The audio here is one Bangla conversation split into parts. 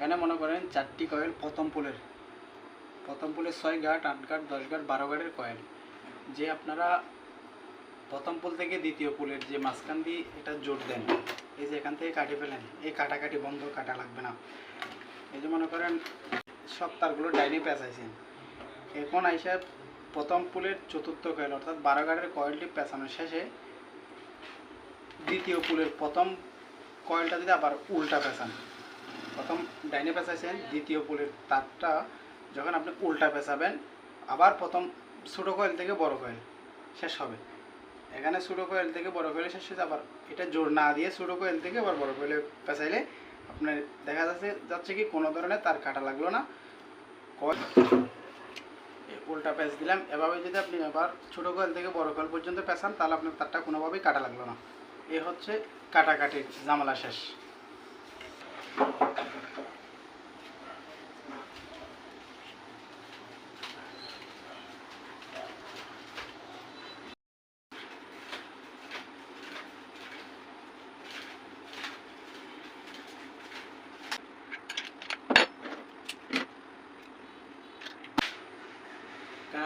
এখানে মনে করেন চারটি কয়েল প্রথম পুলের। প্রথম পুলের ছয় গাঁট, আট গাঁট, দশ গাঁট, বারো গাঁটের কয়েল যে আপনারা প্রথম পুল থেকে দ্বিতীয় পুলের যে মাঝখান দিয়ে এটা জোর দেন, এই যে এখান থেকে কাটি ফেলেন, এই কাটাকাটি বন্ধ, কাটা লাগবে না। এই যে মনে করেন সব তারগুলো ডাইনে পেঁচাইছেন। এখন আইসা প্রথম পুলের চতুর্থ কয়েল অর্থাৎ বারো গাঁটের কয়েলটি পেঁচানোর শেষে দ্বিতীয় পুলের প্রথম কয়েলটা যদি আবার উল্টা পেঁচান প্রথম ডাইনে পেঁচাইছেন, দ্বিতীয় পুলের তারটা যখন আপনি উল্টা পেঁচাবেন, আবার প্রথম ছোটো কয়েল থেকে বড় কয়েল শেষ হবে। এখানে ছোটো কয়েল থেকে বড় কয়েলে শেষ হয়েছে, আবার এটা জোর না দিয়ে ছোটো কয়েল থেকে আবার বড় কয়েলে পেঁচাইলে আপনার দেখা যাচ্ছে যাচ্ছে কি কোনো ধরনের তার কাটা লাগল না। কয়েল উল্টা প্যাঁচ দিলাম, এভাবে যদি আপনি আবার ছোটো কয়েল থেকে বড় কয়েল পর্যন্ত পেঁচান, তাহলে আপনার তারটা কোনোভাবেই কাটা লাগল না। এ হচ্ছে কাটাকাটির জামালা শেষ।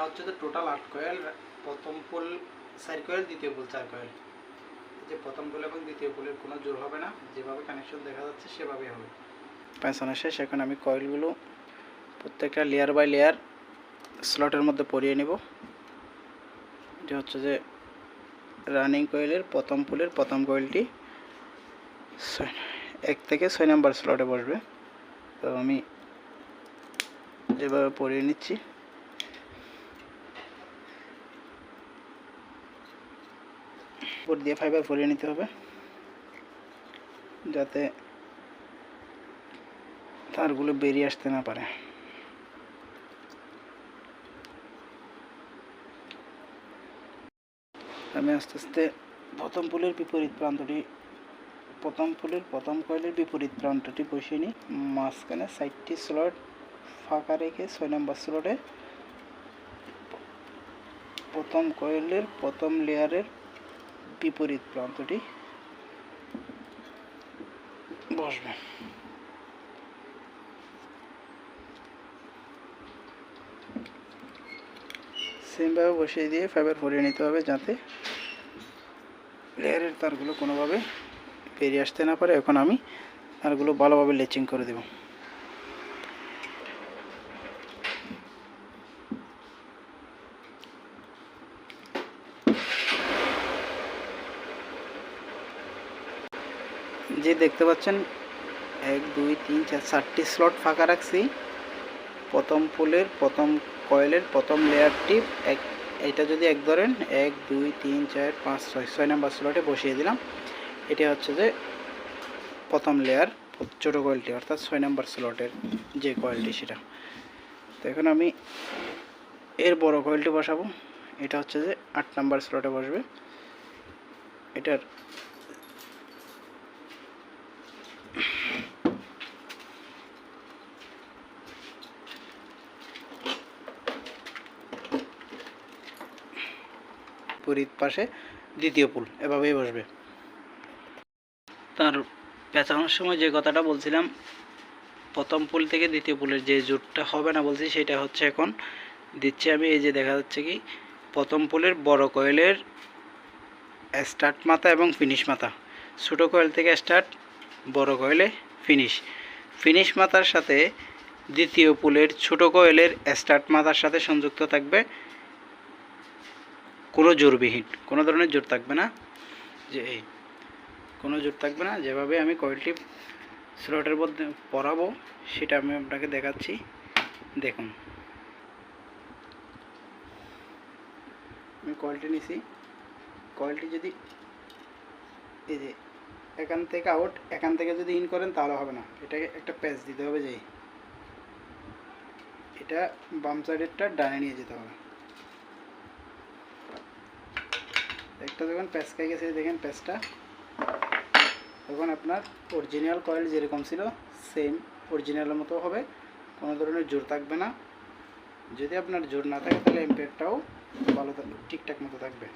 হচ্ছে তো টোটাল আট কয়েল প্রথম পোল চার কয়েল দ্বিতীয় পোল চার কয়েল যে প্রথম পোল এবং দ্বিতীয় পোলের কোনো জোর হবে না। যেভাবে কানেকশন দেখা যাচ্ছে, সেভাবেই হবে। পেঁচানো শেষ। এখন আমি কয়েলগুলো প্রত্যেকটা লেয়ার বাই লেয়ার স্লটের মধ্যে পরিয়ে নিব। এটা হচ্ছে যে রানিং কয়েলের প্রথম পোলের প্রথম কয়েলটি। এক থেকে ছয় নাম্বার স্লটে বসবে। তো আমি যেভাবে পরিয়ে নিচ্ছি উপর দিয়ে ফাইবার পরিয়ে নিতে হবে। যাতে তারগুলো বেরিয়ে আসতে না পারে। আমি আস্তে আস্তে প্রথম পুলের বিপরীত প্রান্তটি, প্রথম পুলের প্রথম কয়েলের বিপরীত প্রান্তটি বসিয়ে নিই। মাঝখানে সাইডটি স্লট ফাঁকা রেখে ছয় নম্বর স্লটে প্রথম কয়েলের প্রথম লেয়ারের বিপরীত প্রান্তটি। বসবে। সেমভাবে বসিয়ে দিয়ে ফাইবার ভরিয়ে নিতে হবে যাতে লেয়ারের তারগুলো কোনোভাবে বেরিয়ে আসতে না পারে। এখন আমি তারগুলো ভালোভাবে লেচিং করে দেব। যে দেখতে পাচ্ছেন, এক, দুই, তিন, চার, চারটি স্লট ফাঁকা রাখছি। প্রথম ফুলের, প্রথম কয়েলের প্রথম লেয়ারটি এক, এটা যদি এক ধরেন, এক, দুই, তিন, চার, পাঁচ, ছয় ছয় নাম্বার স্লটে বসিয়ে দিলাম। এটা হচ্ছে যে প্রথম লেয়ার ছোটো কয়েলটি অর্থাৎ ছয় নাম্বার স্লটের যে কয়েলটি সেটা। তো এখন আমি এর বড় কয়েলটি বসাবো। এটা হচ্ছে যে আট নাম্বার স্লটে বসবে। এটার বিপরীত পাশে দ্বিতীয় পুল, এভাবেই বসবে। তার পেঁচানোর সময় যে কথাটা বলছিলাম, প্রথম পুল থেকে দ্বিতীয় পুলের যে জোটটা হবে না বলছি, সেটা হচ্ছে এখন দিচ্ছি আমি, এই যে দেখা যাচ্ছে কি, প্রথম পুলের বড় কয়েলের স্টার্ট মাথা এবং ফিনিশ মাথা। ছোটো কয়েল থেকে স্টার্ট বড় কয়েলে ফিনিশ ফিনিশ মাথার সাথে দ্বিতীয় পুলের ছোটো কয়েলের স্টার্ট মাথার সাথে সংযুক্ত থাকবে কোনো জোরবিহীন, কোনো ধরনের জোর থাকবে না। যে এই, কোনো জোর থাকবে না। যেভাবে আমি কয়েলটি স্লটের মধ্যে পরাবো, সেটা আমি আপনাকে দেখাচ্ছি। দেখুন। আমি কয়েলটি নিছি। কয়েলটি যদি এই যে এখান থেকে আউট এখান থেকে যদি ইন করেন তাহলে হবে না। এটাকে একটা প্যাচ দিতে হবে যে এটা বাম সাইডেরটা ডানে নিয়ে যেতে হবে। একটা যখন প্যাচ খাই গেছে, দেখেন প্যাচটা তখন আপনার অরিজিনাল কয়েল যেরকম ছিল সেম অরিজিনালের মতো হবে। কোনো ধরনের জোর থাকবে না। যদি আপনার জোর না থাকে, তাহলে এম্পিয়ারটাও ভালো থাকবে ঠিকঠাক মতো থাকবে।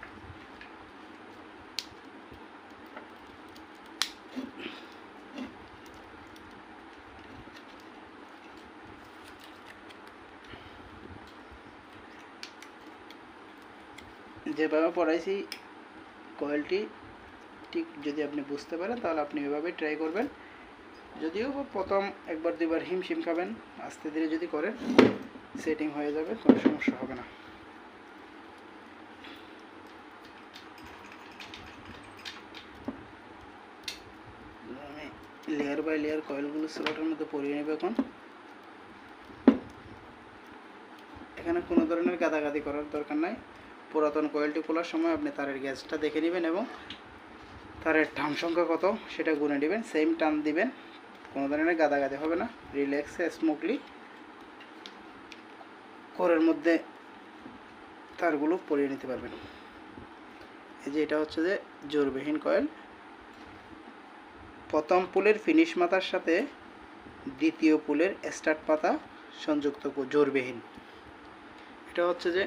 যেভাবে পড়াইছি কয়েলটি ঠিক যদি আপনি বুঝতে পারেন, তাহলে আপনি এভাবে ট্রাই করবেন। যদিও প্রথম একবার দুবার হিমশিম খাবেন, আস্তে ধীরে যদি করেন সেটিং হয়ে যাবে, কোনো সমস্যা হবে না। লেয়ার বাই লেয়ার কয়েলগুলো স্লটের মধ্যে পরিয়ে নেব এখন। এখানে কোনো ধরনের গাদাগাদি করার দরকার নাই। পুরাতন কয়েলটি খোলার সময় আপনি তারের গ্যাসটা দেখে নেবেন এবং তারের টান সংখ্যা কত সেটা গুনে নেবেন সেম টান দিবেন। কোনো ধরনের গাদাগাদি হবে না। রিল্যাক্সে স্মুথলি কোরের মধ্যে তারগুলো পরিয়ে নিতে পারবেন। এই যে এটা হচ্ছে যে জোরবিহীন কয়েল প্রথম পুলের ফিনিশ মাথার সাথে দ্বিতীয় পুলের স্টার্ট পাতা সংযুক্ত জোরবিহীন। এটা হচ্ছে যে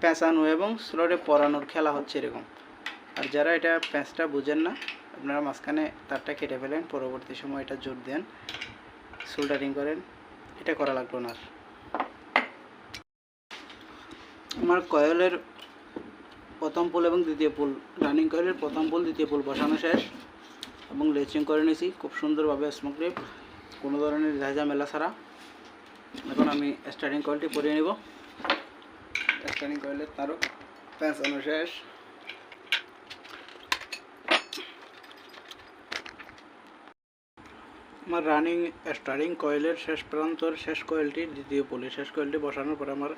পেঁচানো এবং স্লোডে পরানোর খেলা হচ্ছে এরকম। আর যারা এটা প্যাঁচটা বুঝেন না, আপনারা মাঝখানে তারটা কেটে ফেলেন, পরবর্তী সময় এটা জোর দেন, সোল্ডারিং করেন, এটা করা লাগল না আমার কয়েলের প্রথম পুল এবং দ্বিতীয় পুল, রানিং কয়েলের প্রথম পুল, দ্বিতীয় পুল বসানো শেষ। এবং লেচিং করে নিয়েছি। খুব সুন্দরভাবে স্মোক কোনো ধরনের ঝাঁঝা মেলা ছাড়া। এখন আমি স্টার্টিং কয়েলটি পরিয়ে নেব। স্টার্টিং কয়েলের তারও পেঁচানো শেষ। আমার রানিং স্টারিং কয়েলের শেষ প্রান্তর শেষ কয়েলটি দ্বিতীয় পুলি শেষ কয়েলটি বসানোর পরে আমার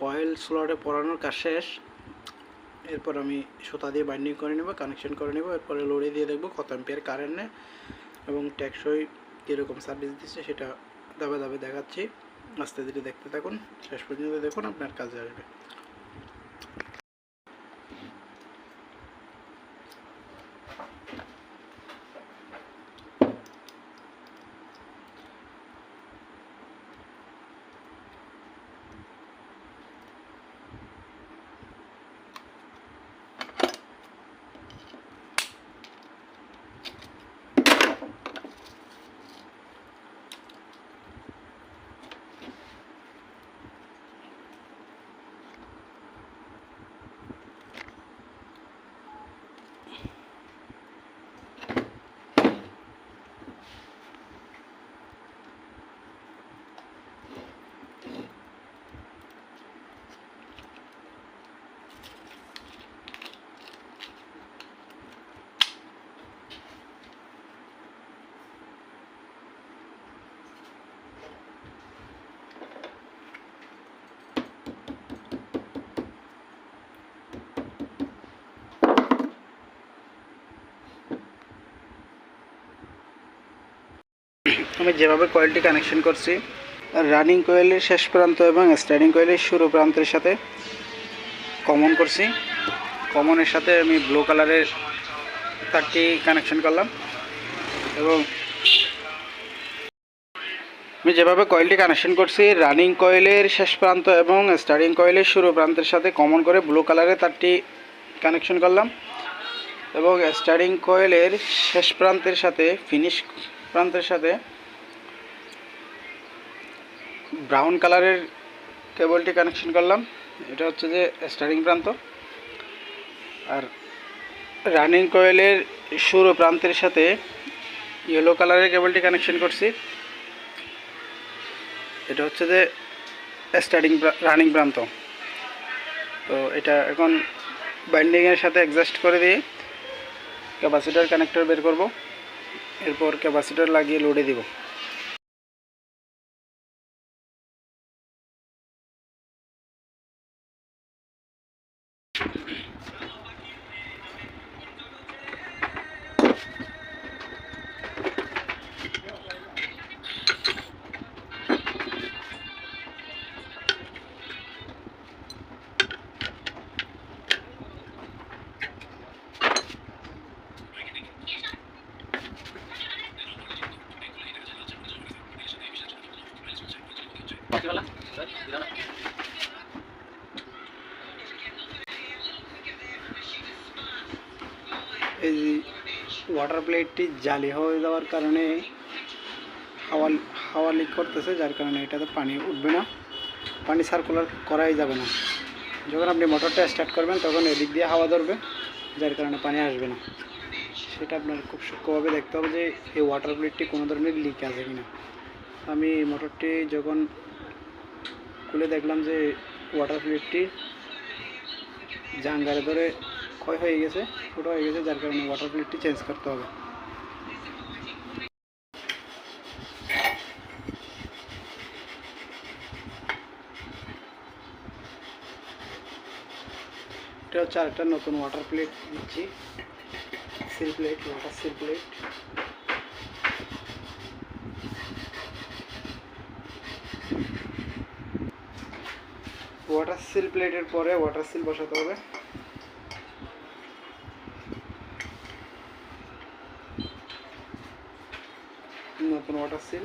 কয়েল স্লটে পরানোর কাজ শেষ। এরপর আমি সুতা দিয়ে বাইন্ডিং করে নেব কানেকশন করে নেব, এরপরে লোডে দিয়ে দেখব কত এম্পিয়ার কারেন্ট নেয় এবং ট্যাক্সই কীরকম সার্ভিস দিচ্ছে সেটা দাবে দাবে দেখাচ্ছি। আস্তে ধীরে দেখতে থাকুন, শেষ পর্যন্ত দেখুন, আপনার কাজে আসবে। আমি যেভাবে কয়েলটি কানেকশন করছি রানিং কয়েলের শেষ প্রান্ত এবং স্টার্টিং কয়েলের শুরু প্রান্তের সাথে কমন করছি। কমনের সাথে আমি ব্লু কালারের তারটি কানেকশন করলাম এবং আমি যেভাবে কয়েলটি কানেকশন করছি রানিং কয়েলের শেষ প্রান্ত এবং স্টার্টিং কয়েলের শুরু প্রান্তের সাথে কমন করে ব্লু কালারের তারটি কানেকশন করলাম এবং স্টার্টিং কয়েলের শেষ প্রান্তের সাথে ফিনিশ প্রান্তের সাথে ব্রাউন কালারের কেবলটি কানেকশন করলাম। এটা হচ্ছে যে স্টার্টিং প্রান্ত। আর রানিং কয়েলের শুরু প্রান্তের সাথে ইয়েলো কালারের কেবলটি কানেকশন করছি। এটা হচ্ছে যে স্টার্টিং রানিং প্রান্ত। তো এটা এখন বাইন্ডিংয়ের সাথে অ্যাডজাস্ট করে দিয়ে ক্যাপাসিটার কানেক্টর বের করব। এরপর ক্যাপাসিটার লাগিয়ে লোডে দিব। এই ওয়াটার প্লেটটি জালি হয়ে যাওয়ার কারণে হাওয়া হাওয়া লিক করতেছে, যার কারণে এটাতে পানি উঠবে না। পানি সার্কুলার করাই যাবে না। যখন আপনি মোটরটা স্টার্ট করবেন, তখন এদিক দিয়ে হাওয়া ধরবে, যার কারণে পানি আসবে না। সেটা আপনার খুব সূক্ষ্মভাবে দেখতে হবে যে এই ওয়াটার প্লেটটি কোনো ধরনের লিক আছে কিনা। আমি মোটরটি যখন খুলে দেখলাম যে ওয়াটার প্লেটটি জাঙ্গারে ধরে ক্ষয় হয়ে গেছে ছোটো হয়ে গেছে, যার কারণে ওয়াটার প্লেটটি চেঞ্জ করতে হবে। এটা হচ্ছে আরেকটা নতুন ওয়াটার প্লেট দিচ্ছি seal plate water seal plate water seal প্লেটের পরে ওয়াটার সিল বসাতে হবে। নতুন ওয়াটার সিল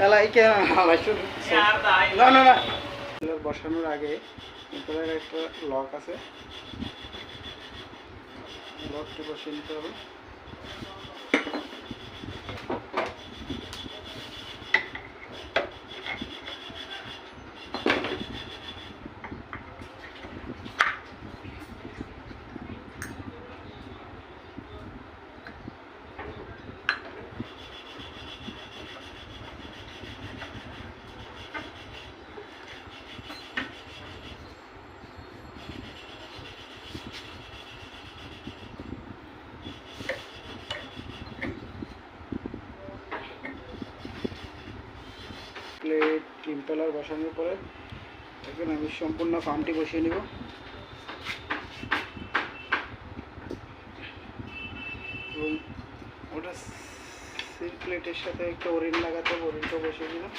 এলা এই কে আমার শুধু Yeah, dai. না না না বসানোর আগে এগুলোর একটা লক আছে লকটি বসিয়ে নিতে হবে প্লেট ইম্পেলার বসানোর পরে এখন আমি সম্পূর্ণ ফার্মটি বসিয়ে নেব। এবং ওটা সিল প্লেটের সাথে একটা ওরিন লাগাতে ওরিনটা বসিয়ে দিলাম।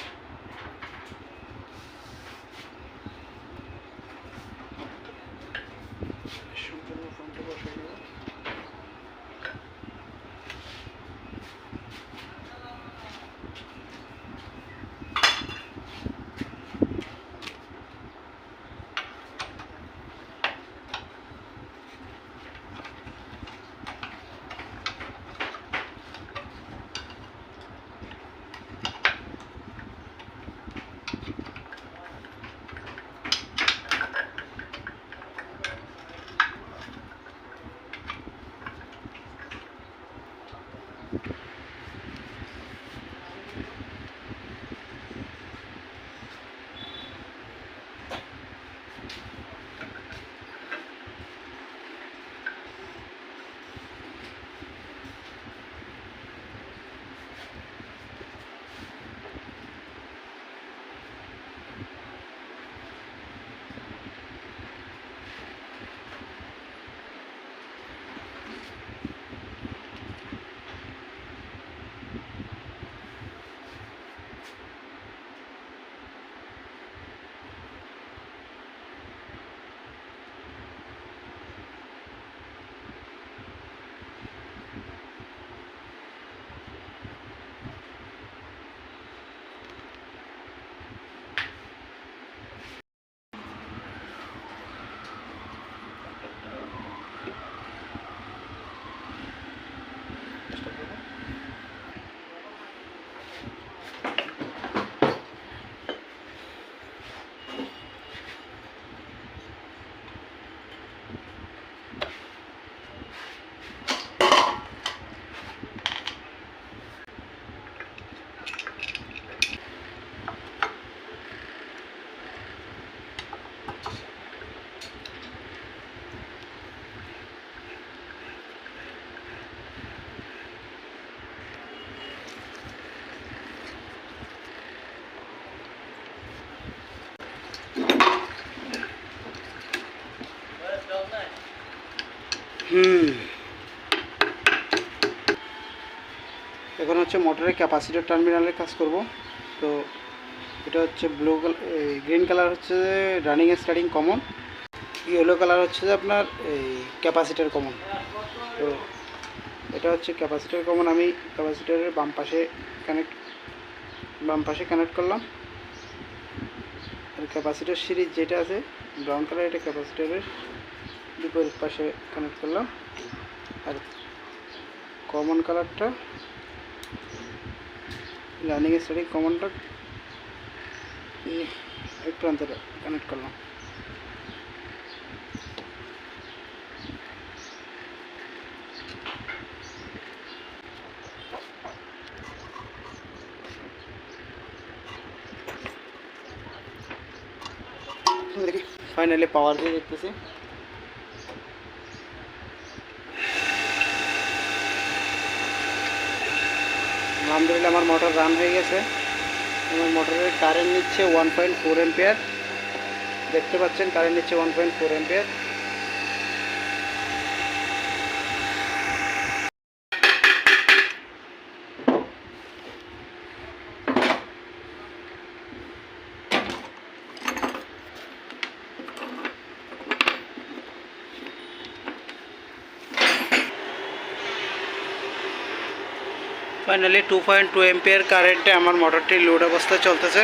এখন হচ্ছে মোটরের ক্যাপাসিটার টার্মিনালের কাজ করব। তো এটা হচ্ছে ব্লু কালার গ্রিন কালার হচ্ছে running starting common. Yellow colour হচ্ছে যে আপনার এই ক্যাপাসিটার কমন। তো এটা হচ্ছে ক্যাপাসিটার কমন। আমি ক্যাপাসিটারের বাম পাশে কানেক্ট, বাম পাশে কানেক্ট করলাম। আর ক্যাপাসিটার সিরিজ যেটা আছে, ব্রাউন কালার, এটা ক্যাপাসিটারের বিপরীত পাশে কানেক্ট করলাম। আর কমন কালারটা রানিং স্টার্টিং কমনটা এক প্রান্তে কানেক্ট করলাম। দেখি ফাইনালি পাওয়ার দিয়ে দেখতেছি। আলহামদুলিল্লাহ আমার মোটর রান হয়ে গেছে। আমার মোটরের কারেন্ট নিচ্ছে ওয়ান পয়েন্ট ফোর এম্পিয়ার দেখতে পাচ্ছেন কারেন্ট নিচ্ছে one point four ampere finally two point two ampere কারেন্টে আমার মোটরটি লোড অবস্থায় চলতেছে।